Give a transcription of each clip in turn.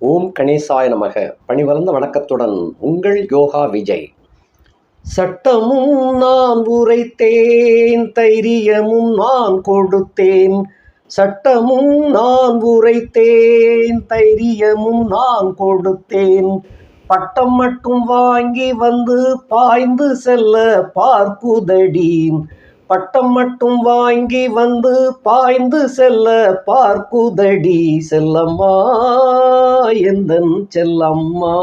ஓம் கணேசாய நமக. பணிவளர்ந்த வணக்கத்துடன் உங்கள் யோகா விஜய். சட்டமும் நான் உரைத்தேன் தைரியமும் நான் கொடுத்தேன். சட்டமும் நான் உரைத்தேன் தைரியமும் நான் கொடுத்தேன். பட்டம் மட்டும் வாங்கி வந்து பாய்ந்து செல்ல பார்க்குதடி. பட்டம் மட்டும் வாங்கி வந்து பாய்ந்து செல்ல பார்க்குதடி செல்லம்மா எந்தன் செல்லம்மா?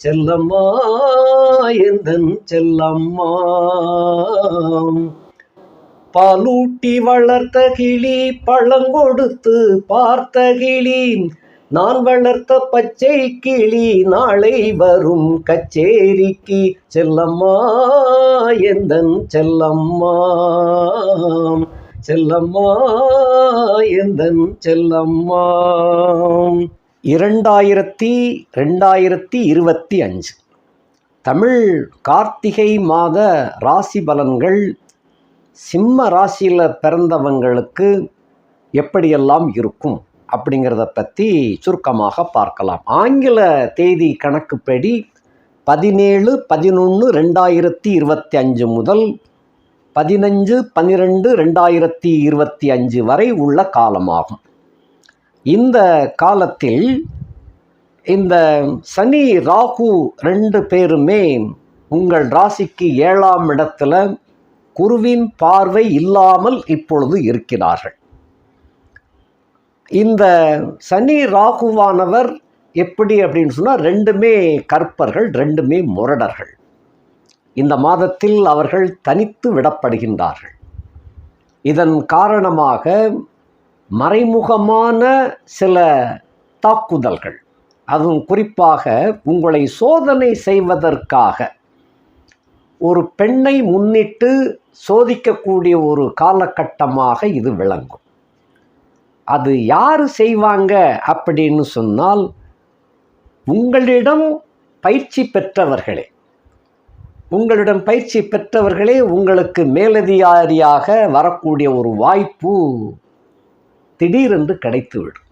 செல்லம்மா எந்தன் செல்லம்மா? பாலூட்டி வளர்த்த கிளி பழங்கொடுத்து பார்த்த கிளி நான் வளர்த்த பச்சை கிளி நாளை வரும் கச்சேரிக்கு செல்லம்மா எந்தன் செல்லம்மா? செல்லம்மா எந்தன் செல்லம்மா? இரண்டாயிரத்தி ரெண்டாயிரத்தி இருபத்தி அஞ்சு. தமிழ் கார்த்திகை மாத ராசி பலன்கள் சிம்ம ராசியில் பிறந்தவங்களுக்கு எப்படியெல்லாம் இருக்கும்? அப்படிங்கிறத பற்றி சுருக்கமாக பார்க்கலாம். ஆங்கில தேதி கணக்குப்படி பதினேழு பதினொன்று ரெண்டாயிரத்தி இருபத்தி அஞ்சு முதல் பதினஞ்சு பன்னிரெண்டு ரெண்டாயிரத்தி இருபத்தி அஞ்சு வரை உள்ள காலமாகும். இந்த காலத்தில் இந்த சனி ராகு ரெண்டு பேருமே உங்கள் ராசிக்கு ஏழாம் இடத்துல குருவின் பார்வை இல்லாமல் இப்பொழுது இருக்கிறார்கள். இந்த சனி ராகுவானவர் எப்படி அப்படின்னு சொன்னால் ரெண்டுமே கற்பர்கள் ரெண்டுமே முரடர்கள். இந்த மாதத்தில் அவர்கள் தனித்து விடப்படுகின்றார்கள். இதன் காரணமாக மறைமுகமான சில தாக்குதல்கள் அதுவும் குறிப்பாக உங்களை சோதனை செய்வதற்காக ஒரு பெண்ணை முன்னிட்டு சோதிக்கக்கூடிய ஒரு காலகட்டமாக இது விளங்கும். அது யார் செய்வாங்க அப்படின்னு சொன்னால் உங்களிடம் பயிற்சி பெற்றவர்களே. உங்களிடம் பயிற்சி பெற்றவர்களே உங்களுக்கு மேலதிகாரியாக வரக்கூடிய ஒரு வாய்ப்பு திடீரென்று கிடைத்துவிடும்.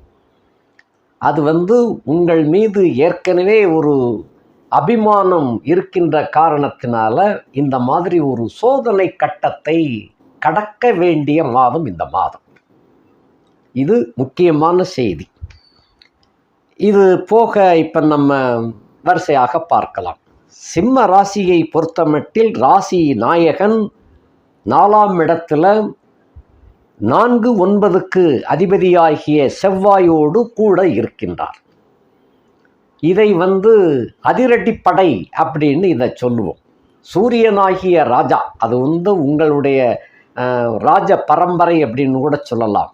அது வந்து உங்கள் மீது ஏற்கனவே ஒரு அபிமானம் இருக்கின்ற காரணத்தினால இந்த மாதிரி ஒரு சோதனை கட்டத்தை கடக்க வேண்டிய மாதம் இந்த மாதம். இது முக்கியமான செய்தி. இது போக இப்போ நம்ம வரிசையாக பார்க்கலாம். சிம்ம ராசியை பொறுத்தமட்டில் ராசி நாயகன் நாலாம் இடத்துல நான்கு ஒன்பதுக்கு அதிபதியாகிய செவ்வாயோடு கூட இருக்கின்றார். இதை வந்து அதிரடிப்படை அப்படின்னு இதை சொல்லுவோம். சூரியனாகிய ராஜா அது வந்து உங்களுடைய ராஜ பரம்பரை அப்படின்னு கூட சொல்லலாம்.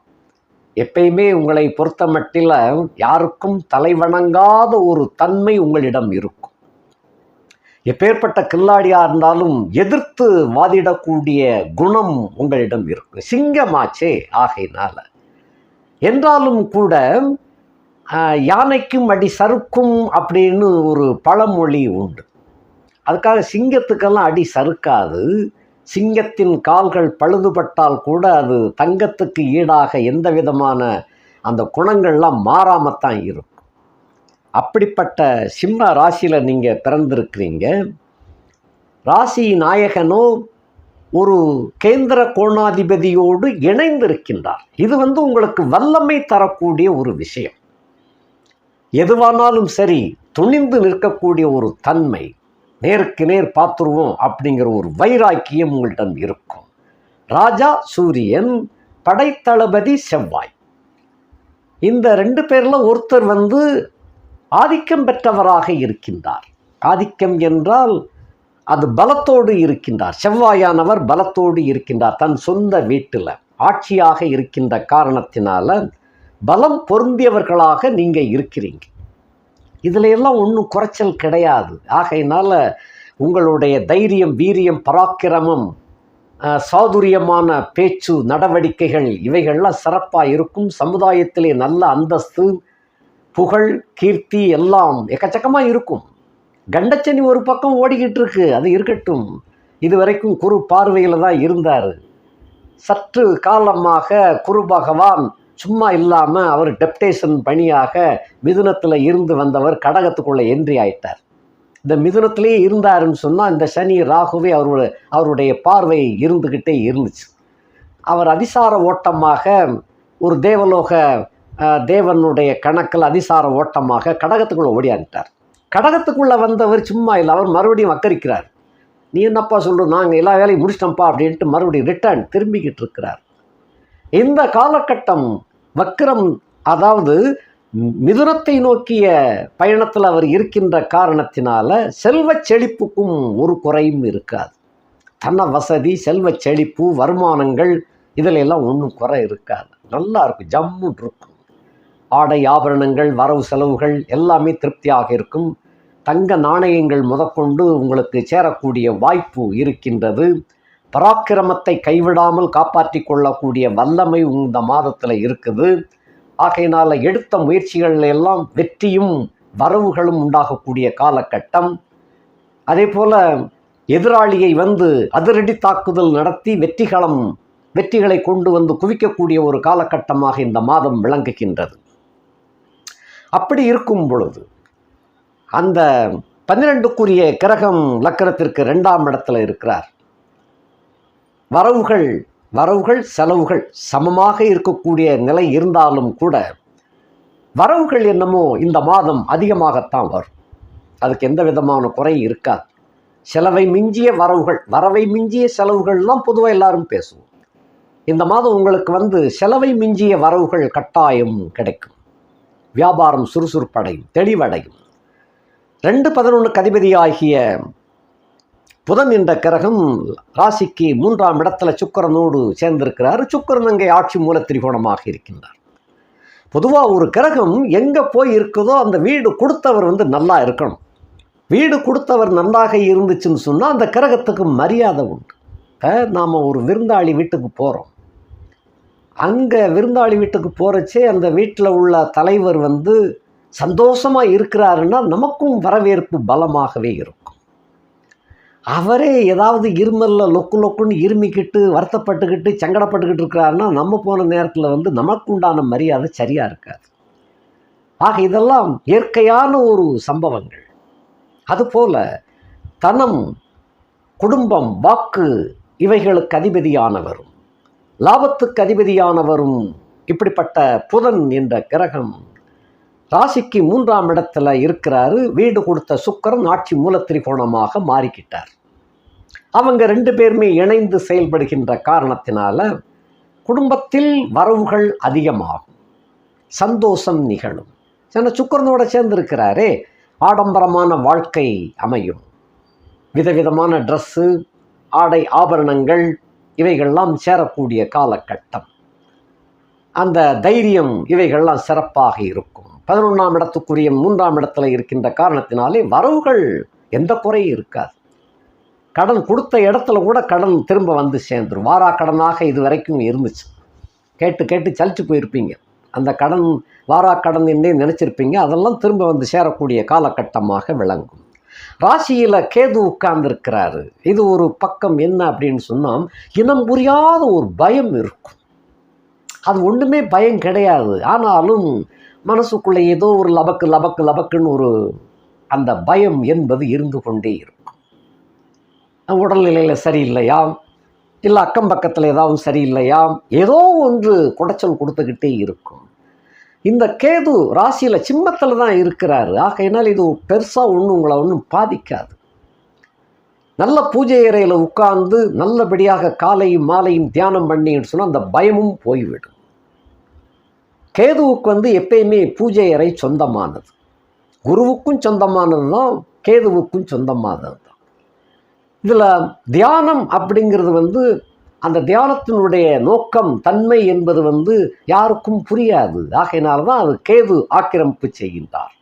எப்பயுமே உங்களை பொறுத்த மட்டில் யாருக்கும் தலைவணங்காத ஒரு தன்மை உங்களிடம் இருக்கும். எப்பேற்பட்ட கில்லாடியாக இருந்தாலும் எதிர்த்து வாதிடக்கூடிய குணம் உங்களிடம் இருக்கும். சிங்கமாச்சே ஆகையினால். என்றாலும் கூட யானைக்கும் அடி சறுக்கும் அப்படின்னு ஒரு பழமொழி உண்டு. அதுக்காக சிங்கத்துக்கெல்லாம் அடி சறுக்காது. சிங்கத்தின் கால்கள் பழுதுபட்டால் கூட அது தங்கத்துக்கு ஈடாக எந்த விதமான அந்த குணங்கள்லாம் மாறாமத்தான் இருக்கும். அப்படிப்பட்ட சிம்ம ராசியில் நீங்கள் பிறந்திருக்கிறீங்க. ராசி நாயகனோ ஒரு கேந்திர கோணாதிபதியோடு இணைந்திருக்கின்றார். இது வந்து உங்களுக்கு வல்லமை தரக்கூடிய ஒரு விஷயம். எதுவானாலும் சரி துணிந்து நிற்கக்கூடிய ஒரு தன்மை. நேருக்கு நேர் பார்த்துருவோம் அப்படிங்கிற ஒரு வைராக்கியம் உங்களிடம் இருக்கும். ராஜா சூரியன் படைத்தளபதி செவ்வாய். இந்த ரெண்டு பேரில் ஒருத்தர் வந்து ஆதிக்கம் பெற்றவராக இருக்கின்றார். ஆதிக்கம் என்றால் அது பலத்தோடு இருக்கின்றார். செவ்வாயானவர் பலத்தோடு இருக்கின்றார். தன் சொந்த வீட்டில் ஆட்சியாக இருக்கின்ற காரணத்தினால பலம் பொருந்தியவர்களாக நீங்கள் இருக்கிறீங்க. இதில் எல்லாம் ஒன்றும் குறைச்சல் கிடையாது. ஆகையினால் உங்களுடைய தைரியம் வீரியம் பராக்கிரமம் சாதுரியமான பேச்சு நடவடிக்கைகள் இவைகள்லாம் சிறப்பாக இருக்கும். சமுதாயத்திலே நல்ல அந்தஸ்து புகழ் கீர்த்தி எல்லாம் எக்கச்சக்கமாக இருக்கும். கண்டச்சனி ஒரு பக்கம் ஓடிக்கிட்டு இருக்கு அது இருக்கட்டும். இது வரைக்கும் குரு பார்வையில் தான் இருந்தார். சற்று காலமாக குரு பகவான் சும்மா இல்லாமல் அவர் டெப்டேஷன் பணியாக மிதுனத்தில் இருந்து வந்தவர் கடகத்துக்குள்ளே என்ட்ரி ஆயிட்டார். இந்த மிதுனத்திலேயே இருந்தாருன்னு சொன்னால் இந்த சனி ராகுவே அவரோட அவருடைய பார்வை இருந்துக்கிட்டே இருந்துச்சு. அவர் அதிசார ஓட்டமாக ஒரு தேவலோக தேவனுடைய கணக்கில் அதிசார ஓட்டமாக கடகத்துக்குள்ளே ஓடியாந்துட்டார். கடகத்துக்குள்ளே வந்தவர் சும்மா இல்லை அவர் மறுபடியும் வக்கரிக்கிறார். நீ என்னப்பா சொல்லு நாங்கள் எல்லா வேலையும் முடிச்சிட்டோம்ப்பா அப்படின்ட்டு மறுபடியும் ரிட்டர்ன் திரும்பிக்கிட்டு இருக்கிறார். இந்த காலகட்டம் வக்கிரம் அதாவது மிதுனத்தை நோக்கிய பயணத்தில் அவர் இருக்கின்ற காரணத்தினால செல்வச் செழிப்புக்கும் ஒரு குறையும் இருக்காது. தன்ன வசதி செல்வச் செழிப்பு வருமானங்கள் இதில் எல்லாம் ஒன்றும் குறை இருக்காது. நல்லா இருக்கும் ஜம்முன்னு இருக்கும். ஆடை ஆபரணங்கள் வரவு செலவுகள் எல்லாமே திருப்தியாக இருக்கும். தங்க நாணயங்கள் முதற்கொண்டு உங்களுக்கு சேரக்கூடிய வாய்ப்பு இருக்கின்றது. பராக்கிரமத்தை கைவிடாமல் காப்பாற்றி கொள்ளக்கூடிய வல்லமை இந்த மாதத்தில் இருக்குது. ஆகையினால் எடுத்த முயற்சிகள் எல்லாம் வெற்றியும் வரவுகளும் உண்டாகக்கூடிய காலகட்டம். அதே போல் எதிராளியை வந்து அதிரடி தாக்குதல் நடத்தி வெற்றிகளம் வெற்றிகளை கொண்டு வந்து குவிக்கக்கூடிய ஒரு காலகட்டமாக இந்த மாதம் விளங்குகின்றது. அப்படி இருக்கும் பொழுது அந்த பன்னிரெண்டுக்குரிய கிரகம் லக்கணத்திற்கு ரெண்டாம் இடத்துல இருக்கிறார். வரவுகள் வரவுகள் செலவுகள் சமமாக இருக்கக்கூடிய நிலை இருந்தாலும் கூட வரவுகள் என்னமோ இந்த மாதம் அதிகமாகத்தான் வரும். அதுக்கு எந்த விதமான குறை இருக்காது. செலவை மிஞ்சிய வரவுகள் வரவை மிஞ்சிய செலவுகள்லாம் பொதுவாக எல்லாரும் பேசுவோம். இந்த மாதம் உங்களுக்கு வந்து செலவை மிஞ்சிய வரவுகள் கட்டாயம் கிடைக்கும். வியாபாரம் சுறுசுறுப்படையும் தெளிவடையும். ரெண்டு பதினொன்று கதிபதியாகிய புதன் என்ற கிரகம் ராசிக்கு மூன்றாம் இடத்துல சுக்கிரனோடு சேர்ந்திருக்கிறார். சுக்கரன் அங்கே ஆட்சி மூல திரிகோணமாக இருக்கின்றார். பொதுவாக ஒரு கிரகம் எங்கே போய் இருக்குதோ அந்த வீடு கொடுத்தவர் வந்து நல்லா இருக்கணும். வீடு கொடுத்தவர் நன்றாக இருந்துச்சுன்னு சொன்னால் அந்த கிரகத்துக்கு மரியாதை உண்டு. நாம் ஒரு விருந்தாளி வீட்டுக்கு போகிறோம் அங்கே விருந்தாளி வீட்டுக்கு போகிறச்சே அந்த வீட்டில் உள்ள தலைவர் வந்து சந்தோஷமாக இருக்கிறாருன்னா நமக்கும் வரவேற்பு பலமாகவே இருக்கும். அவரே ஏதாவது இருமல்ல லொக்கு லொக்குன்னு இருமிக்கிட்டு வருத்தப்பட்டுக்கிட்டு சங்கடப்பட்டுக்கிட்டு இருக்கிறாருன்னா நம்ம போன நேரத்தில் வந்து நமக்கு உண்டான மரியாதை சரியாக இருக்காது. ஆக இதெல்லாம் இயற்கையான ஒரு சம்பவங்கள். அதுபோல தனம் குடும்பம் வாக்கு இவைகளுக்கு அதிபதியானவரும் லாபத்துக்கு அதிபதியானவரும் இப்படிப்பட்ட புதன் என்ற கிரகம் ராசிக்கு மூன்றாம் இடத்துல இருக்கிறாரு. வீடு கொடுத்த சுக்கரன் ஆட்சி மூலத்திரிகோணமாக மாறிக்கிட்டார். அவங்க ரெண்டு பேருமே இணைந்து செயல்படுகின்ற காரணத்தினால குடும்பத்தில் வரவுகள் அதிகமாகும். சந்தோஷம் நிகழும். ஏன்னா சுக்கரனோட சேர்ந்திருக்கிறாரே ஆடம்பரமான வாழ்க்கை அமையும். விதவிதமான ட்ரெஸ்ஸு ஆடை ஆபரணங்கள் இவைகள்லாம் சேரக்கூடிய காலகட்டம். அந்த தைரியம் இவைகள்லாம் சிறப்பாக இருக்கும். பதினொன்றாம் இடத்துக்குரிய மூன்றாம் இடத்துல இருக்கின்ற காரணத்தினாலே வரவுகள் எந்த குறையும் இருக்காது. கடன் கொடுத்த இடத்துல கூட கடன் திரும்ப வந்து சேர்ந்துரும். வாரா கடனாக இது வரைக்கும் இருந்துச்சு. கேட்டு கேட்டு சலிச்சு போயிருப்பீங்க. அந்த கடன் வாரா கடன் என்னே நினச்சிருப்பீங்க. அதெல்லாம் திரும்ப வந்து சேரக்கூடிய காலகட்டமாக விளங்கும். ராசியில் கேது உட்கார்ந்துருக்கிறாரு. இது ஒரு பக்கம் என்ன அப்படின்னு சொன்னால் இனம் புரியாத ஒரு பயம் இருக்கும். அது ஒன்றுமே பயம் கிடையாது. ஆனாலும் மனசுக்குள்ளே ஏதோ ஒரு லபக்கு லபக்கு லபக்குன்னு ஒரு அந்த பயம் என்பது இருந்து கொண்டே இருக்கும். உடல்நிலையில் சரியில்லையாம்? இல்லை அக்கம் பக்கத்தில் ஏதாவது சரியில்லையாம்? ஏதோ ஒன்று குடைச்சல் கொடுத்துக்கிட்டே இருக்கும். இந்த கேது ராசியில் சிம்மத்தில் தான் இருக்கிறாரு. ஆகையினால் இது பெருசாக ஒன்றும் உங்களை ஒன்றும் பாதிக்காது. நல்ல பூஜை அறையில் உட்கார்ந்து நல்லபடியாக காலையும் மாலையும் தியானம் பண்ணின்னு சொன்னால் அந்த பயமும் போய்விடும். கேதுவுக்கு வந்து எப்பயுமே பூஜை அறை சொந்தமானது. குருவுக்கும் சொந்தமானது தான் கேதுவுக்கும் சொந்தமானது. இதில் தியானம் அப்படிங்கிறது வந்து அந்த தியானத்தினுடைய நோக்கம் தன்மை என்பது வந்து யாருக்கும் புரியாது. ஆகையினால் தான் அது கேது ஆக்கிரமிப்பு செய்கின்றார்.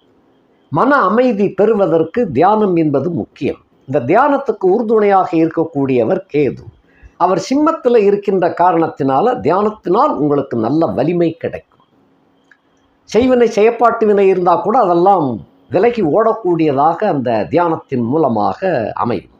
மன அமைதி பெறுவதற்கு தியானம் என்பது முக்கியம். இந்த தியானத்துக்கு உறுதுணையாக இருக்கக்கூடியவர் கேது. அவர் சிம்மத்தில் இருக்கின்ற காரணத்தினால தியானத்தினால் உங்களுக்கு நல்ல வலிமை கிடைக்கும். செய்வினை செயற்பாட்டு வினை இருந்தால் கூட அதெல்லாம் விலகி ஓடக்கூடியதாக அந்த தியானத்தின் மூலமாக அமையும்.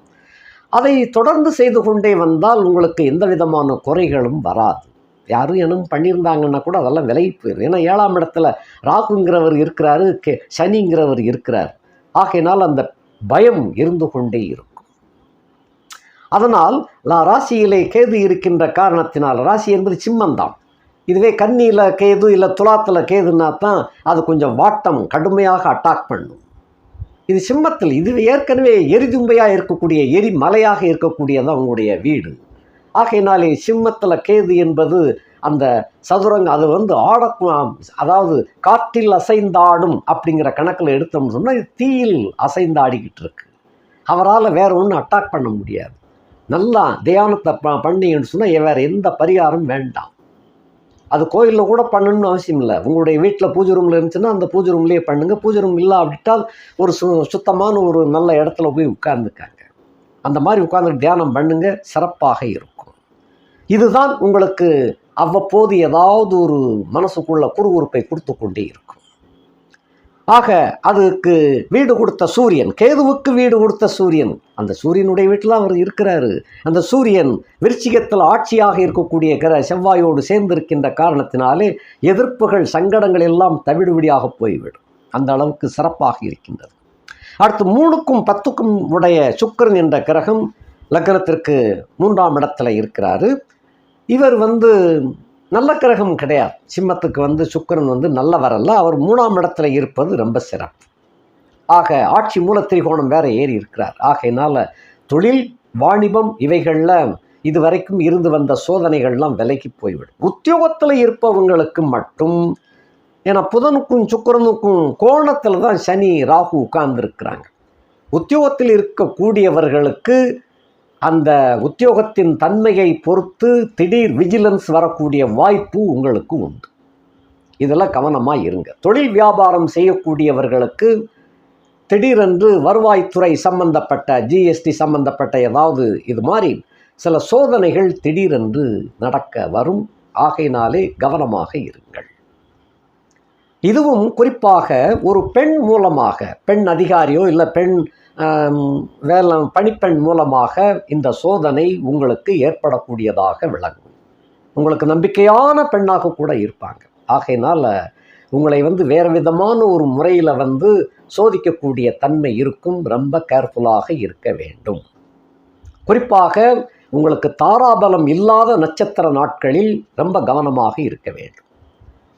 அதை தொடர்ந்து செய்து கொண்டே வந்தால் உங்களுக்கு எந்த விதமான குறைகளும் வராது. யாரும் என்னும் பண்ணியிருந்தாங்கன்னா கூட அதெல்லாம் விலகி போயிடும் ஏன்னா ஏழாம் இடத்துல ராகுங்கிறவர் இருக்கிறாரு கே சனிங்கிறவர் இருக்கிறார். ஆகையினால் அந்த பயம் இருந்து கொண்டே இருக்கும். அதனால் லா ராசியிலே கேது இருக்கின்ற காரணத்தினால் ராசி என்பது சிம்மந்தான். இதுவே கன்னியில் கேது இல்லை துலாத்தில் கேதுன்னா தான் அது கொஞ்சம் வாட்டம் கடுமையாக அட்டாக் பண்ணும். இது சிம்மத்தில் இது ஏற்கனவே எரிதும்பையாக இருக்கக்கூடிய எரி மலையாக அவங்களுடைய வீடு. ஆகையினாலே சிம்மத்தில் கேது என்பது அந்த சதுரங்க அது வந்து ஆட அதாவது காற்றில் அசைந்தாடும் அப்படிங்கிற கணக்கில் எடுத்தோம்னு சொன்னால் இது தீயில் அசைந்தாடிக்கிட்டு இருக்கு. அவரால் வேற ஒன்றும் அட்டாக் பண்ண முடியாது. நல்லா தியானத்தை ப பண்ணீங்கன்னு சொன்னால் வேறு எந்த பரிகாரம் வேண்டாம். அது கோயிலில் கூட பண்ணணும்னு அவசியம் இல்லை. உங்களுடைய வீட்டில் பூஜை ரூமில் இருந்துச்சுன்னா அந்த பூஜை ரூம்லேயே பண்ணுங்கள் பூஜை ரூம் இல்லை அப்படிட்டால் ஒரு சு சுத்தமான ஒரு நல்ல இடத்துல போய் உட்கார்ந்துக்காங்க. அந்த மாதிரி உட்கார்ந்து தியானம் பண்ணுங்க. சிறப்பாக இருக்கும். இதுதான் உங்களுக்கு அவ்வப்போது ஏதாவது ஒரு மனசுக்குள்ள குறுகுறுப்பை கொடுத்து கொண்டே இருக்கும். ஆக அதுக்கு வீடு கொடுத்த சூரியன் கேதுவுக்கு வீடு கொடுத்த சூரியன் அந்த சூரியனுடைய வீட்டில் அவர் இருக்கிறாரு. அந்த சூரியன் விருச்சிகத்தில் ஆட்சியாக இருக்கக்கூடிய கிர செவ்வாயோடு சேர்ந்திருக்கின்ற காரணத்தினாலே எதிர்ப்புகள் சங்கடங்கள் எல்லாம் தவிடுபடியாக போய்விடும். அந்த அளவுக்கு சிறப்பாக இருக்கின்றது. அடுத்து மூணுக்கும் பத்துக்கும் உடைய சுக்கிரன் என்ற கிரகம் லக்னத்திற்கு மூன்றாம் இடத்துல இருக்கிறாரு. இவர் வந்து நல்ல கிரகம் கிடையாது. சிம்மத்துக்கு வந்து சுக்கிரன் வந்து நல்ல வரல அவர் மூணாம் இடத்துல இருப்பது ரொம்ப சிறப்பு. ஆக ஆட்சி மூல திரிகோணம் வேற ஏறி இருக்கிறார். ஆகையினால தொழில் வாணிபம் இவைகளில் இதுவரைக்கும் இருந்து வந்த சோதனைகள்லாம் விலகி போய்விடும். உத்தியோகத்தில் இருப்பவங்களுக்கு மட்டும் ஏன்னா புதனுக்கும் சுக்கரனுக்கும் கோணத்தில் தான் சனி ராகு உட்கார்ந்துருக்கிறாங்க. உத்தியோகத்தில் இருக்கக்கூடியவர்களுக்கு அந்த உத்தியோகத்தின் தன்மையை பொறுத்து திடீர் விஜிலன்ஸ் வரக்கூடிய வாய்ப்பு உங்களுக்கு உண்டு. இதெல்லாம் கவனமாக இருங்க. தொழில் வியாபாரம் செய்யக்கூடியவர்களுக்கு திடீரென்று வருவாய்த்துறை சம்பந்தப்பட்ட ஜிஎஸ்டி சம்பந்தப்பட்ட ஏதாவது இது மாதிரி சில சோதனைகள் திடீரென்று நடக்க வரும். ஆகையினாலே கவனமாக இருங்கள். இதுவும் குறிப்பாக ஒரு பெண் மூலமாக பெண் அதிகாரியோ இல்லை பெண் வேலை பணிப்பெண் மூலமாக இந்த சோதனை உங்களுக்கு ஏற்படக்கூடியதாக விளங்கும். உங்களுக்கு நம்பிக்கையான பெண்ணாக கூட இருப்பாங்க. ஆகையினால் உங்களை வந்து வேறு விதமான ஒரு முறையில் வந்து சோதிக்கக்கூடிய தன்மை இருக்கும். ரொம்ப கேர்ஃபுல்லாக இருக்க வேண்டும். குறிப்பாக உங்களுக்கு தாராபலம் இல்லாத நட்சத்திர நாட்களில் ரொம்ப கவனமாக இருக்க வேண்டும்.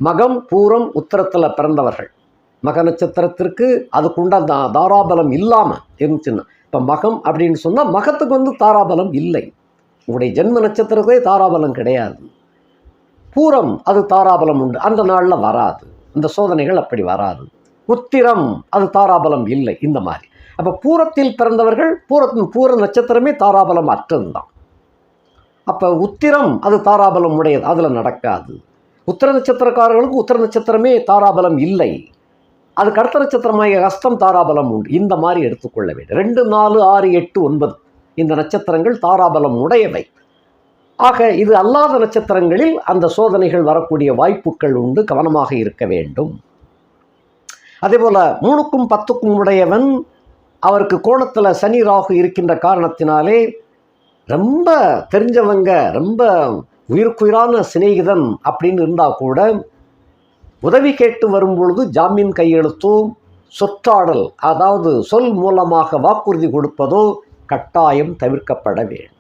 மகம் பூரம் உத்தரத்தில் பிறந்தவர்கள். மக நட்சத்திரத்திற்கு அதுக்குண்ட தா தாராபலம் இல்லாமல் இருந்துச்சுன்னா இப்போ மகம் அப்படின்னு சொன்னால் மகத்துக்கு வந்து தாராபலம் இல்லை. உங்களுடைய ஜென்ம நட்சத்திரத்திலே தாராபலம் கிடையாது. பூரம் அது தாராபலம் உண்டு. அந்த நாளில் வராது. இந்த சோதனைகள் அப்படி வராது. உத்திரம் அது தாராபலம் இல்லை இந்த மாதிரி. அப்போ பூரத்தில் பிறந்தவர்கள் பூரத்தின் பூர நட்சத்திரமே தாராபலம் அற்றது தான் அப்போ உத்திரம் அது தாராபலம் உடையது அதில் நடக்காது. உத்திர நட்சத்திரக்காரர்களுக்கு உத்திர நட்சத்திரமே தாராபலம் இல்லை. அதுக்கு அடுத்த நட்சத்திரமாக ஹஸ்தம் தாராபலம் உண்டு. இந்த மாதிரி எடுத்துக்கொள்ள வேண்டும். ரெண்டு நாலு ஆறு எட்டு ஒன்பது. இந்த நட்சத்திரங்கள் தாராபலம் உடையவை. ஆக இது அல்லாத நட்சத்திரங்களில் அந்த சோதனைகள் வரக்கூடிய வாய்ப்புகள் உண்டு கவனமாக இருக்க வேண்டும். அதேபோல் மூணுக்கும் பத்துக்கும் உடையவன் அவருக்கு கோணத்தில் சனி ராகு இருக்கின்ற காரணத்தினாலே ரொம்ப தெரிஞ்சவங்க ரொம்ப உயிருக்குயிரான சிநேகிதன் அப்படின்னு இருந்தால் கூட உதவி கேட்டு வரும்பொழுது ஜாமீன் கையெழுத்தோ சொற்றாடல் அதாவது சொல் மூலமாக வாக்குறுதி கொடுப்பதோ கட்டாயம் தவிர்க்கப்பட வேண்டும்.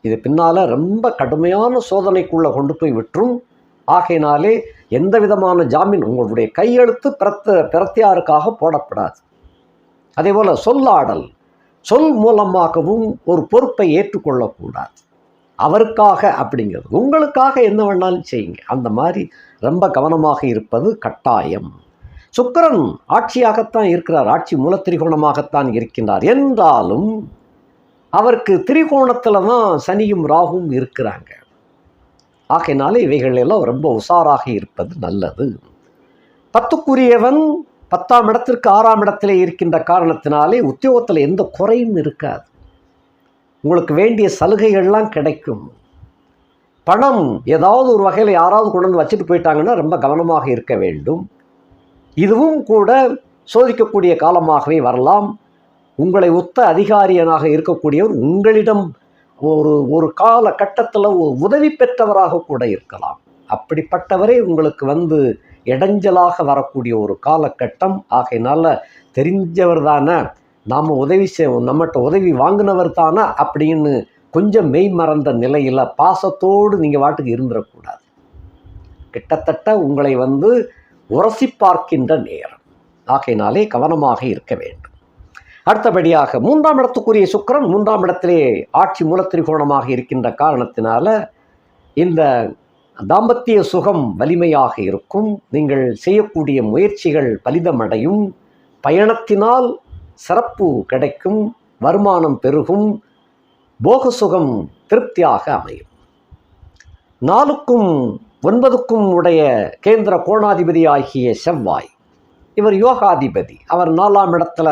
இது பின்னால் ரொம்ப கடுமையான சோதனைக்குள்ளே கொண்டு போய் விட்டுரும். ஆகையினாலே எந்த விதமான ஜாமீன் உங்களுடைய கையெழுத்து பிரத்த பிரத்தியாருக்காக போடப்படாது. அதே போல் சொல்லாடல் சொல் மூலமாகவும் ஒரு பொறுப்பை ஏற்றுக்கொள்ளக்கூடாது. அவருக்காக அப்படிங்கிறது உங்களுக்காக என்ன வேணாலும் செய்யுங்க. அந்த மாதிரி ரொம்ப கவனமாக இருப்பது கட்டாயம். சுக்கிரன் ஆட்சியாகத்தான் இருக்கிறார். ஆட்சி மூலத்திரிகோணமாகத்தான் இருக்கின்றார். என்றாலும் அவருக்கு திரிகோணத்தில் தான் சனியும் ராகும் இருக்கிறாங்க. ஆகையினால இவைகள் எல்லாம் ரொம்ப உஷாராக இருப்பது நல்லது. பத்துக்குரியவன் பத்தாம் இடத்திற்கு ஆறாம் இடத்திலே இருக்கின்ற காரணத்தினாலே உத்தியோகத்தில் எந்த குறையும் இருக்காது. உங்களுக்கு வேண்டிய சலுகைகள்லாம் கிடைக்கும். பணம் ஏதாவது ஒரு வகையில் யாராவது கொண்டு வந்து வச்சுட்டு போயிட்டாங்கன்னா ரொம்ப கவனமாக இருக்க வேண்டும். இதுவும் கூட சோதிக்கக்கூடிய காலமாகவே வரலாம். உங்களை ஒத்த அதிகாரியனாக இருக்கக்கூடியவர் உங்களிடம் ஒரு ஒரு காலகட்டத்தில் உதவி பெற்றவராக கூட இருக்கலாம். அப்படிப்பட்டவரே உங்களுக்கு வந்து இடைஞ்சலாக வரக்கூடிய ஒரு காலகட்டம். ஆகையினால தெரிஞ்சவர் தானே நாம் உதவி செய் நம்மகிட்ட உதவி வாங்கினவர் தானே அப்படின்னு கொஞ்சம் மெய் மறந்த நிலையில் பாசத்தோடு நீங்கள் வாட்டுக்கு இருந்துடக்கூடாது கிட்டத்தட்ட உங்களை வந்து உரசி பார்க்கின்ற நேரம். ஆகையினாலே கவனமாக இருக்க வேண்டும். அடுத்தபடியாக மூன்றாம் இடத்துக்குரிய சுக்கரன் மூன்றாம் இடத்திலே ஆட்சி மூலத்திரிகோணமாக இருக்கின்ற காரணத்தினால இந்த தாம்பத்திய சுகம் வலிமையாக இருக்கும். நீங்கள் செய்யக்கூடிய முயற்சிகள் பலிதமடையும். பயணத்தினால் சிறப்பு கிடைக்கும். வருமானம் பெருகும். போக சுகம் திருப்தியாக அமையும். நாலுக்கும் ஒன்பதுக்கும் உடைய கேந்திர கோணாதிபதி ஆகிய செவ்வாய் இவர் யோகாதிபதி. அவர் நாலாம் இடத்துல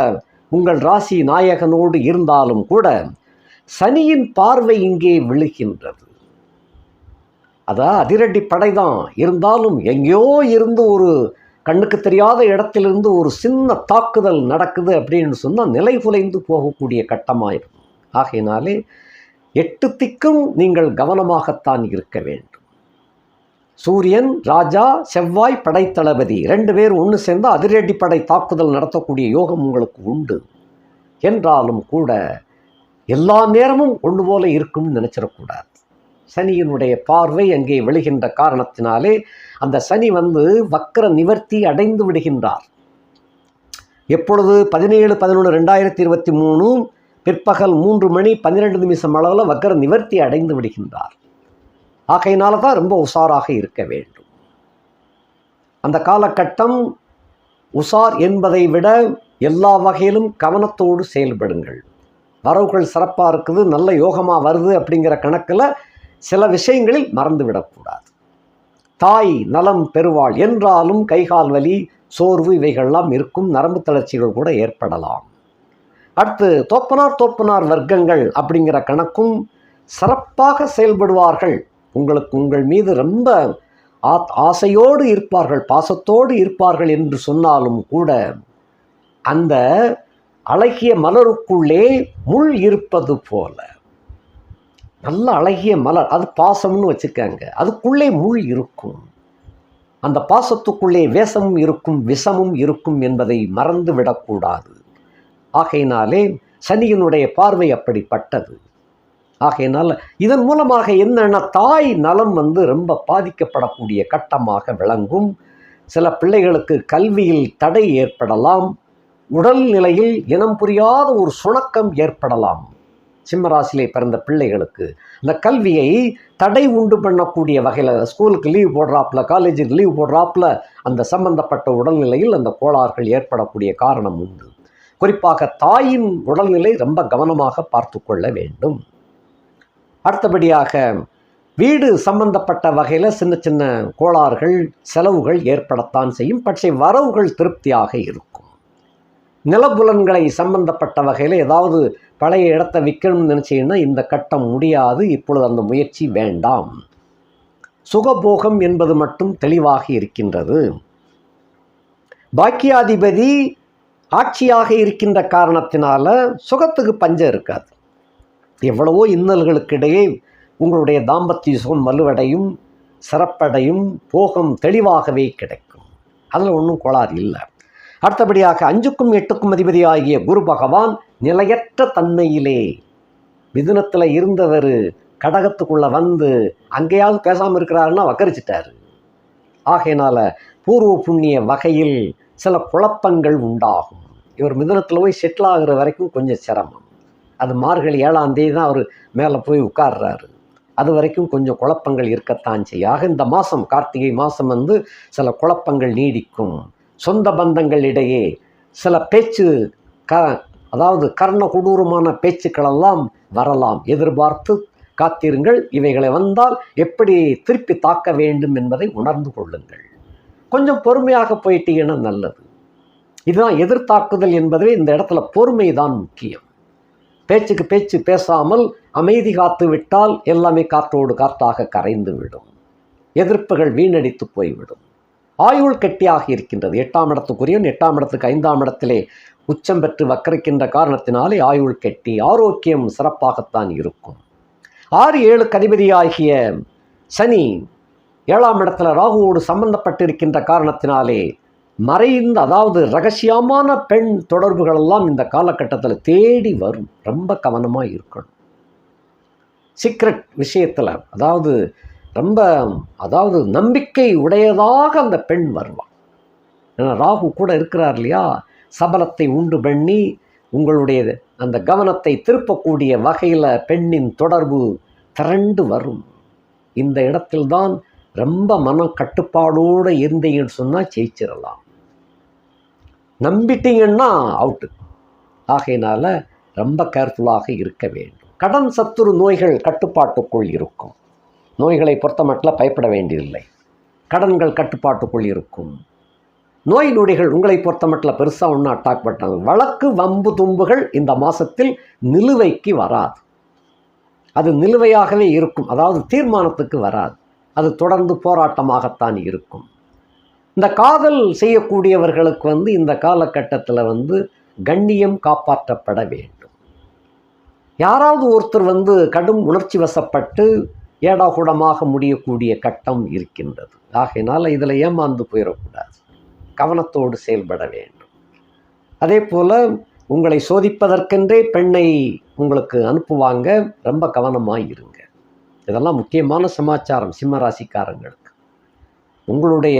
உங்கள் ராசி நாயகனோடு இருந்தாலும் கூட சனியின் பார்வை இங்கே விழுகின்றது. அதான் அதிரடி படைதான். இருந்தாலும் எங்கேயோ இருந்து ஒரு கண்ணுக்கு தெரியாத இடத்திலிருந்து ஒரு சின்ன தாக்குதல் நடக்குது அப்படின்னு சொன்னால் நிலை குலைந்து போகக்கூடிய கட்டமாயிருக்கும் ஆகையினாலே எட்டு திக்கும் நீங்கள் கவனமாகத்தான் இருக்க வேண்டும். சூரியன் ராஜா செவ்வாய் படைத்தளபதி ரெண்டு பேர் ஒன்று சேர்ந்து அதிரடி படை தாக்குதல் நடத்தக்கூடிய யோகம் உங்களுக்கு உண்டு. என்றாலும் கூட எல்லா நேரமும் ஒன்று போல இருக்கும்னு நினச்சிடக்கூடாது. சனியினுடைய பார்வை அங்கே விழுகின்ற காரணத்தினாலே அந்த சனி வந்து வக்கர நிவர்த்தி அடைந்து விடுகின்றார். எப்பொழுது பதினேழு பதினொன்று ரெண்டாயிரத்தி இருபத்தி மூணு பிற்பகல் மூன்று மணி பன்னிரெண்டு நிமிஷம் அளவில் வக்கர நிவர்த்தி அடைந்து விடுகின்றார். ஆகையினால தான் ரொம்ப உஷாராக இருக்க வேண்டும். அந்த காலகட்டம் உஷார் என்பதை விட எல்லா வகையிலும் கவனத்தோடு செயல்படுங்கள். வரவுகள் சிறப்பாக இருக்குது நல்ல யோகமாக வருது அப்படிங்கிற கணக்கில் சில விஷயங்களில் மறந்து விடக்கூடாது தாய் நலம் பெறுவாள் என்றாலும் கைகால் வலி சோர்வு இவைகள்லாம் இருக்கும் நரம்பு தளர்ச்சிகள் கூட ஏற்படலாம். அடுத்து தோப்பனார் தோப்பனார் வர்க்கங்கள் அப்படிங்கிற கணக்கும் சிறப்பாக செயல்படுவார்கள். உங்களுக்கு உங்கள் மீது ரொம்ப ஆத் ஆசையோடு இருப்பார்கள் பாசத்தோடு இருப்பார்கள் என்று சொன்னாலும் கூட அந்த அழகிய மலருக்குள்ளே முள் இருப்பது போல. நல்ல அழகிய மலர் அது பாசம்னு வச்சுக்கோங்க அதுக்குள்ளே முள் இருக்கும். அந்த பாசத்துக்குள்ளே வேஷமும் இருக்கும் விஷமும் இருக்கும் என்பதை மறந்து விடக்கூடாது ஆகையினாலே சனியினுடைய பார்வை அப்படிப்பட்டது. ஆகையினால் இதன் மூலமாக என்னென்ன தாய் நலம் வந்து ரொம்ப பாதிக்கப்படக்கூடிய கட்டமாக விளங்கும். சில பிள்ளைகளுக்கு கல்வியில் தடை ஏற்படலாம். உடல்நிலையில் இனம் புரியாத ஒரு சுணக்கம் ஏற்படலாம். சிம்மராசிலே பிறந்த பிள்ளைகளுக்கு அந்த கல்வியை தடை உண்டு பண்ணக்கூடிய வகையில் ஸ்கூலுக்கு லீவ் போடுறாப்புல காலேஜுக்கு லீவ் போடுறாப்புல அந்த சம்பந்தப்பட்ட உடல்நிலையில் அந்த கோளாறுகள் ஏற்படக்கூடிய காரணம் உண்டு. குறிப்பாக தாயின் உடல்நிலை ரொம்ப கவனமாக பார்த்து கொள்ள வேண்டும். அடுத்தபடியாக வீடு சம்பந்தப்பட்ட வகையில் சின்ன சின்ன கோளாறுகள் செலவுகள் ஏற்படத்தான் செய்யும். பட்சை வரவுகள் திருப்தியாக இருக்கும். நிலபுலன்களை சம்பந்தப்பட்ட வகையில் ஏதாவது பழைய இடத்தை விற்கணும்னு நினச்சிங்கன்னா இந்த கட்டம் முடியாது. இப்பொழுது அந்த முயற்சி வேண்டாம். சுகபோகம் என்பது மட்டும் தெளிவாக இருக்கின்றது. பாக்கியாதிபதி ஆட்சியாக இருக்கின்ற காரணத்தினால சுகத்துக்கு பஞ்சம் இருக்காது. எவ்வளவோ இன்னல்களுக்கிடையே உங்களுடைய தாம்பத்திய சுகம் வலுவடையும் சிறப்படையும் போகம் தெளிவாகவே கிடைக்கும். அதில் ஒன்றும் கோளாறு இல்லை. அடுத்தபடியாக அஞ்சுக்கும் எட்டுக்கும் அதிபதி ஆகிய குரு பகவான் நிலையற்ற தன்மையிலே மிதுனத்தில் இருந்தவர் கடகத்துக்குள்ளே வந்து அங்கேயாவது பேசாமல் இருக்கிறாருன்னா வக்கரிச்சிட்டார். ஆகையினால் பூர்வ புண்ணிய வகையில் சில குழப்பங்கள் உண்டாகும். இவர் மிதுனத்தில் போய் செட்டில் ஆகிற வரைக்கும் கொஞ்சம் சிரமம். அது மார்கழி ஏழாம் தேதி தான் அவர் மேலே போய் உட்கார்றாரு. அது வரைக்கும் கொஞ்சம் குழப்பங்கள் இருக்கத்தான் செய்யும். ஆக இந்த மாதம் கார்த்திகை மாதம் வந்து சில குழப்பங்கள் நீடிக்கும். சொந்த பந்தங்கள் இடையே சில பேச்சு க அதாவது கர்ண கொடூரமான பேச்சுக்களெல்லாம் வரலாம். எதிர்பார்த்து காத்திருங்கள். இவைகளை வந்தால் எப்படி திருப்பி தாக்க வேண்டும் என்பதை உணர்ந்து கொள்ளுங்கள். கொஞ்சம் பொறுமையாக போயிட்டீங்கன்னா நல்லது. இதுதான் எதிர்த்தாக்குதல் என்பதே இந்த இடத்துல பொறுமை தான் முக்கியம். பேச்சுக்கு பேச்சு பேசாமல் அமைதி காத்து விட்டால் எல்லாமே காற்றோடு காற்றாக கரைந்து விடும். எதிர்ப்புகள் வீணடித்து போய்விடும். ஆயுள் கெட்டியாக இருக்கின்றது. எட்டாம் இடத்துக்குரியவன் எட்டாம் இடத்துக்கு ஐந்தாம் இடத்திலே உச்சம் பெற்று வக்கரிக்கின்ற காரணத்தினாலே ஆயுள் கெட்டி ஆரோக்கியம் சிறப்பாகத்தான் இருக்கும். ஆறு ஏழு கதிபதியாகிய சனி ஏழாம் இடத்துல ராகுவோடு சம்பந்தப்பட்டிருக்கின்ற காரணத்தினாலே மறைந்த அதாவது ரகசியமான பெண் தொடர்புகள் எல்லாம் இந்த காலகட்டத்தில் தேடி வரும். ரொம்ப கவனமாக இருக்கணும். சீக்ரெட் விஷயத்தில் அதாவது ரொம்ப அதாவது நம்பிக்கை உடையதாக அந்த பெண் வருவாள். ஏன்னா ராகு கூட இருக்கிறார் இல்லையா? சபலத்தை உண்டு பண்ணி உங்களுடைய அந்த கவனத்தை திருப்பக்கூடிய வகையில் பெண்ணின் தொடர்பு திரண்டு வரும். இந்த இடத்தில்தான் ரொம்ப மன கட்டுப்பாடோடு இருந்தீங்கன்னு சொன்னால் ஜெயிச்சிடலாம். நம்பிட்டீங்கன்னா அவுட்டு ஆகையினால் ரொம்ப கேர்ஃபுல்லாக இருக்க வேண்டும். கடன் சத்துரு நோய்கள் கட்டுப்பாட்டுக்குள் இருக்கும். நோய்களை பொறுத்தமட்டில் பயப்பட வேண்டியதில்லை. கடன்கள் கட்டுப்பாட்டுக்குள் இருக்கும். நோய் நொடிகள் உங்களை பொறுத்த மட்டும் பெருசாக ஒன்றும் அட்டாக் பண்ணாங்க வழக்கு வம்பு தும்புகள் இந்த மாதத்தில் நிலுவைக்கு வராது. அது நிலுவையாகவே இருக்கும். அதாவது தீர்மானத்துக்கு வராது. அது தொடர்ந்து போராட்டமாகத்தான் இருக்கும். இந்த காதல் செய்யக்கூடியவர்களுக்கு வந்து இந்த காலகட்டத்தில் வந்து கண்ணியம் காப்பாற்றப்பட வேண்டும். யாராவது ஒருத்தர் வந்து கடும் உணர்ச்சி வசப்பட்டு ஏடாகுடமாக முடியக்கூடிய கட்டம் இருக்கின்றது. ஆகையினால் இதில் ஏமாந்து போயிடக்கூடாது. கவனத்தோடு செயல்பட வேண்டும். அதே போல் உங்களை சோதிப்பதற்கென்றே பெண்ணை உங்களுக்கு அனுப்புவாங்க. ரொம்ப கவனமாக இருங்க. இதெல்லாம் முக்கியமான சமாச்சாரம் சிம்ம ராசிக்காரங்களுக்கு. உங்களுடைய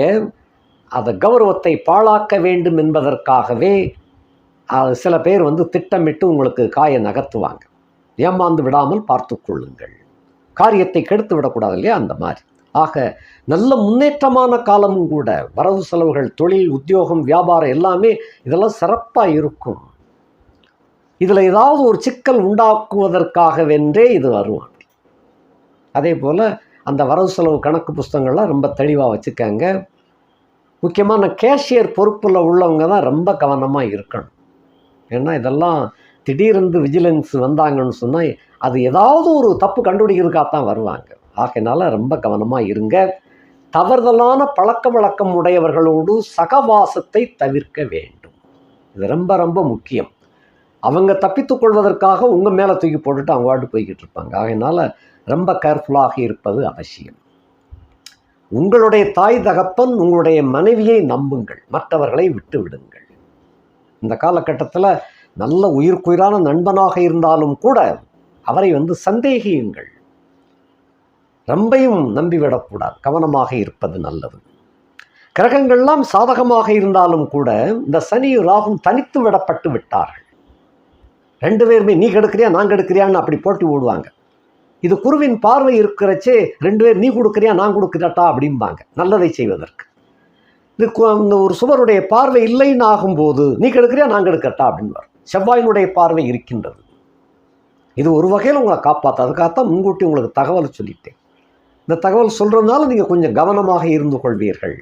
அந்த கௌரவத்தை பாழாக்க வேண்டும் என்பதற்காகவே சில பேர் வந்து திட்டமிட்டு உங்களுக்கு காயை நகர்த்துவாங்க. ஏமாந்து விடாமல் பார்த்து கொள்ளுங்கள். காரியத்தை கெடுத்து விடக்கூடாது இல்லையா? அந்த மாதிரி. ஆக நல்ல முன்னேற்றமான காலமும் கூட வரவு செலவுகள் தொழில் உத்தியோகம் வியாபாரம் எல்லாமே இதெல்லாம் சிறப்பாக இருக்கும். இதில் ஏதாவது ஒரு சிக்கல் உண்டாக்குவதற்காகவென்றே இது வருவாங்க. அதே போல் அந்த வரவு செலவு கணக்கு புஸ்தகங்கள்லாம் ரொம்ப தெளிவாக வச்சுக்கோங்க. முக்கியமான கேஷியர் பொறுப்பில் உள்ளவங்க தான் ரொம்ப கவனமாக இருக்கணும். ஏன்னா இதெல்லாம் திடீர்ந்து விஜிலன்ஸ் வந்தாங்கன்னு சொன்னால் அது ஏதாவது ஒரு தப்பு கண்டுபிடிக்கிறதுக்காக தான் வருவாங்க. ஆகையினால ரொம்ப கவனமாக இருங்க. தவறுதலான பழக்க வழக்கம் உடையவர்களோடு சகவாசத்தை தவிர்க்க வேண்டும். இது ரொம்ப ரொம்ப முக்கியம். அவங்க தப்பித்து கொள்வதற்காக உங்கள் மேலே தூக்கி போட்டுட்டு அவங்க வாட்டு போய்கிட்டு இருப்பாங்க. ஆகையினால ரொம்ப கேர்ஃபுல்லாக இருப்பது அவசியம். உங்களுடைய தாய் தகப்பன் உங்களுடைய மனைவியை நம்புங்கள் மற்றவர்களை விட்டு விடுங்கள் இந்த காலகட்டத்தில் நல்ல உயிர்க்குயிரான நண்பனாக இருந்தாலும் கூட அவரை வந்து சந்தேகியுங்கள். ரொம்பையும் நம்பிவிடக்கூடாது கவனமாக இருப்பது நல்லது. கிரகங்கள்லாம் சாதகமாக இருந்தாலும் கூட இந்த சனி ராகும் தனித்து விடப்பட்டு விட்டார்கள். ரெண்டு பேருமே நீ கெடுக்கிறியா நான் கெடுக்கிறியான்னு அப்படி போட்டி ஓடுவாங்க இது குருவின் பார்வை இருக்கிறச்சே ரெண்டு பேர் நீ கொடுக்குறியா நான் கொடுக்குறாட்டா அப்படிம்பாங்க. நல்லதை செய்வதற்கு. இது இந்த ஒரு சுவருடைய பார்வை இல்லைன்னு ஆகும்போது நீ கெடுக்கிறியா நான் கெடுக்கட்டா அப்படின்னு செவ்வாயினுடைய பார்வை இருக்கின்றது. இது ஒரு வகையில் உங்களை காப்பாற்று அதுக்காகத்தான் முன்கூட்டி உங்களுக்கு தகவல் சொல்லிட்டேன். இந்த தகவல் சொல்கிறதுனால நீங்கள் கொஞ்சம் கவனமாக இருந்து கொள்வீர்கள்.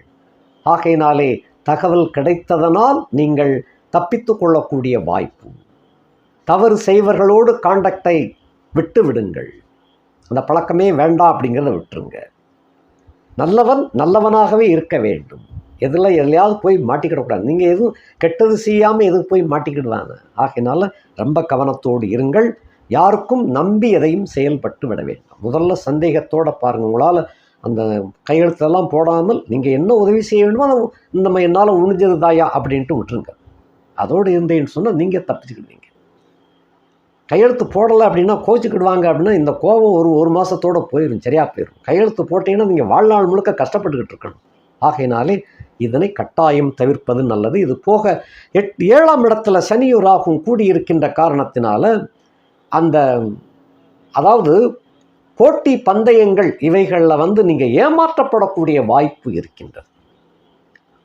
ஆகையினாலே தகவல் கிடைத்ததனால் நீங்கள் தப்பித்து கொள்ளக்கூடிய வாய்ப்பு தவறு செய்வர்களோடு காண்டக்டை விட்டு விடுங்கள். அந்த பழக்கமே வேண்டாம் அப்படிங்கிறத விட்டுருங்க. நல்லவன் நல்லவனாகவே இருக்க வேண்டும். எதில் எதுலையாவது போய் மாட்டிக்கிடக்கூடாது. நீங்கள் எதுவும் கெட்டது செய்யாமல் எதுவும் போய் மாட்டிக்கிடுவாங்க? ஆகையினால ரொம்ப கவனத்தோடு இருங்கள். யாருக்கும் நம்பி எதையும் செயல்பட்டு விட வேண்டாம். முதல்ல சந்தேகத்தோடு பாருங்கள் உங்களால் அந்த கையெழுத்தெல்லாம் போடாமல் நீங்கள் என்ன உதவி செய்ய வேண்டுமோ அதை நம்ம என்னால் உணிஞ்சது தாயா அப்படின்ட்டு விட்டுருங்க. அதோடு இருந்தேன்னு சொன்னால் நீங்கள் தப்பிச்சுக்கிடுவீங்க. கையெழுத்து போடலை அப்படின்னா கோச்சிக்கிடுவாங்க அப்படின்னா இந்த கோபம் ஒரு ஒரு மாதத்தோடு போயிடும் சரியாக போயிடும் கையெழுத்து போட்டீங்கன்னா நீங்கள் வாழ்நாள் முழுக்க கஷ்டப்பட்டுக்கிட்டு இருக்கணும். ஆகையினாலே இதனை கட்டாயம் தவிர்ப்பது நல்லது. இது போக எட் ஏழாம் இடத்துல சனியும் ராகும் கூடியிருக்கின்ற காரணத்தினால அந்த அதாவது போட்டி பந்தயங்கள் இவைகளில் வந்து நீங்கள் ஏமாற்றப்படக்கூடிய வாய்ப்பு இருக்கின்றது.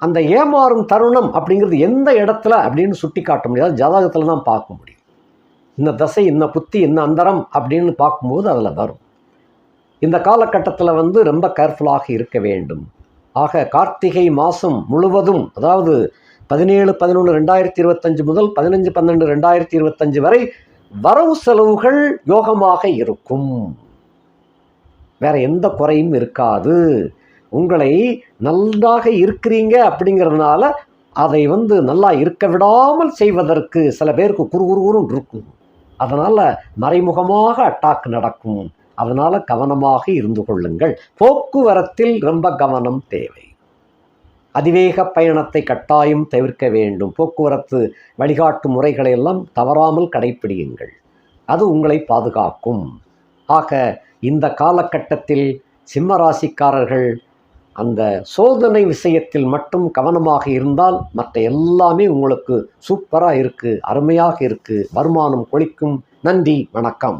அந்த ஏமாறும் தருணம் அப்படிங்கிறது எந்த இடத்துல அப்படின்னு சுட்டி காட்ட முடியாது. ஜாதகத்தில் தான் பார்க்க முடியும். இந்த தசை இந்த புத்தி இந்த அந்தரம் அப்படின்னு பார்க்கும்போது அதில் வரும். இந்த காலகட்டத்தில் வந்து ரொம்ப கேர்ஃபுல்லாக இருக்க வேண்டும். ஆக கார்த்திகை மாதம் முழுவதும் அதாவது பதினேழு பதினொன்று ரெண்டாயிரத்தி இருபத்தஞ்சு முதல் பதினஞ்சு பன்னெண்டு ரெண்டாயிரத்தி இருபத்தஞ்சு வரை வரவு செலவுகள் யோகமாக இருக்கும். வேற எந்த குறையும் இருக்காது. உங்களை நன்றாக இருக்கிறீங்க அப்படிங்கிறதுனால அதை வந்து நல்லா இருக்க விடாமல் செய்வதற்கு சில பேருக்கு குறுகுறுகுறும் இருக்கும். அதனால் மறைமுகமாக அட்டாக் நடக்கும். அதனால் கவனமாக இருந்து கொள்ளுங்கள். போக்குவரத்தில் ரொம்ப கவனம் தேவை. அதிவேக பயணத்தை கட்டாயம் தவிர்க்க வேண்டும். போக்குவரத்து வழிகாட்டு முறைகளை எல்லாம் தவறாமல் கடைப்பிடியுங்கள். அது உங்களை பாதுகாக்கும். ஆக இந்த காலகட்டத்தில் சிம்ம ராசிக்காரர்கள் அந்த சோதனை விஷயத்தில் மட்டும் கவனமாக இருந்தால் மற்ற எல்லாமே உங்களுக்கு சூப்பராக இருக்குது அருமையாக இருக்குது வருமானம் கொளிக்கும். நன்றி வணக்கம்.